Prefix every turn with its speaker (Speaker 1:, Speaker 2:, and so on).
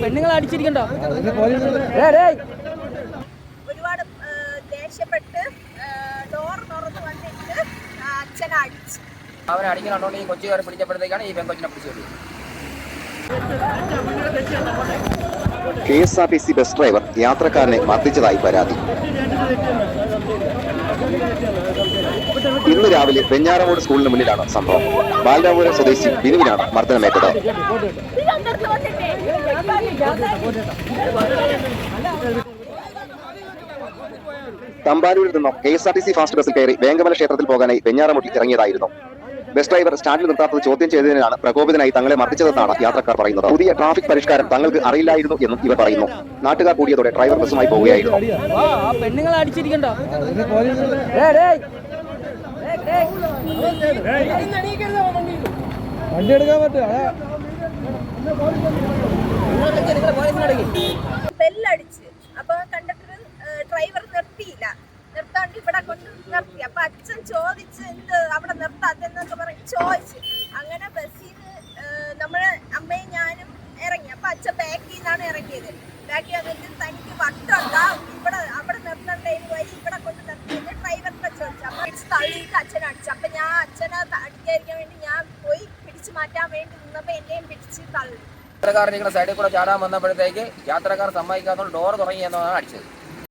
Speaker 1: പെണ്ണുങ്ങളെ അടിച്ചിരിക്കണ്ടോ
Speaker 2: ഒരുപാട് ദേഷ്യപ്പെട്ട് ഡോർ തുറന്ന് വന്നിട്ട് അച്ഛനെ അടിച്ചു
Speaker 1: അവനെ അടിക്കണോണ്ട് ഈ കൊച്ചുകാരെ പിടിച്ചപ്പോഴത്തേക്കാണ് ഈ പെൺകൊച്ചിനെ പിടിച്ചത്.
Speaker 3: K S R T C bus driver യാത്രക്കാരനെ മർദ്ദിച്ചതായി പരാതി. ഇന്ന് രാവിലെ വെഞ്ഞാറമൂട് സ്കൂളിന് മുന്നിലാണ് സംഭവം. ബാലരാപുരം സ്വദേശി ബിനുവിനാണ് മർദ്ദനമേറ്റത്. തമ്പാനൂരിൽ നിന്നും K S R T C fast ബസ്സിൽ കയറി വേങ്കമല ക്ഷേത്രത്തിൽ പോകാനായി വെഞ്ഞാറമൂട്ടിൽ ഇറങ്ങിയതായിരുന്നു. ബസ് ഡ്രൈവർ സ്റ്റാൻഡിൽ നിർത്താത്തത് ചോദ്യം ചെയ്തതിനാണ് പ്രകോപിതനായി തങ്ങളെ മർദ്ദിച്ചതെന്നാണ് യാത്രക്കാർ പറയുന്നത്. പുതിയ ട്രാഫിക് പരിഷ്കാരം തങ്ങൾക്ക് അറിയില്ലായിരുന്നു എന്നും ഇവർ പറയുന്നു. നാട്ടുകാർ കൂടിയതോടെ ഡ്രൈവർ ബസ്സുമായി പോവുകയായിരുന്നു.
Speaker 1: പെണ്ണുങ്ങളെ അടിച്ചിരിക്കണ്ടോ?
Speaker 4: വണ്ടി എടുക്കാൻ പറ്റും
Speaker 2: ബെല്ലടിച്ച്. അപ്പൊ കണ്ടക്ടർ ഡ്രൈവർ നിർത്തിയില്ല. നിർത്താണ്ട് ഇവിടെ കൊണ്ട് നിർത്തി. അപ്പൊ അച്ഛൻ ചോദിച്ച് എന്ത് അവിടെ നിർത്താത്തെന്നൊക്കെ പറഞ്ഞ് ചോദിച്ചു. അങ്ങനെ ബസ്സിൽ നമ്മൾ അമ്മയും ഞാനും ഇറങ്ങി. അപ്പൊ അച്ഛൻ ബാക്കിൽ നിന്നാണ് ഇറങ്ങിയത്. ബാക്കിൽ വന്നിട്ട് തനിക്ക് വട്ടുണ്ടാ ഇവിടെ അവിടെ നിർത്തണ്ടേ വഴി ഇവിടെ കൊണ്ട് നിർത്തിയത് ഡ്രൈവറിനെ ചോദിച്ചു. അപ്പൊ അടിച്ച് തള്ളിയിട്ട് അച്ഛനെ അടിച്ചു. അപ്പൊ ഞാൻ അച്ഛനെ അടിക്കാതിരിക്കാൻ വേണ്ടി ഞാൻ പോയി പിടിച്ചു മാറ്റാൻ വേണ്ടി നിന്നപ്പോ എന്നെയും പിടിച്ച് തള്ളി.
Speaker 1: യാത്രക്കാർ നിങ്ങളുടെ സൈഡിൽ കൂടെ ചാടാൻ വന്നപ്പോഴത്തേക്ക് യാത്രക്കാർ സമ്മതിക്കാത്തതുകൊണ്ട് ഡോർ തുടങ്ങി എന്നാണ് അടിച്ചത്.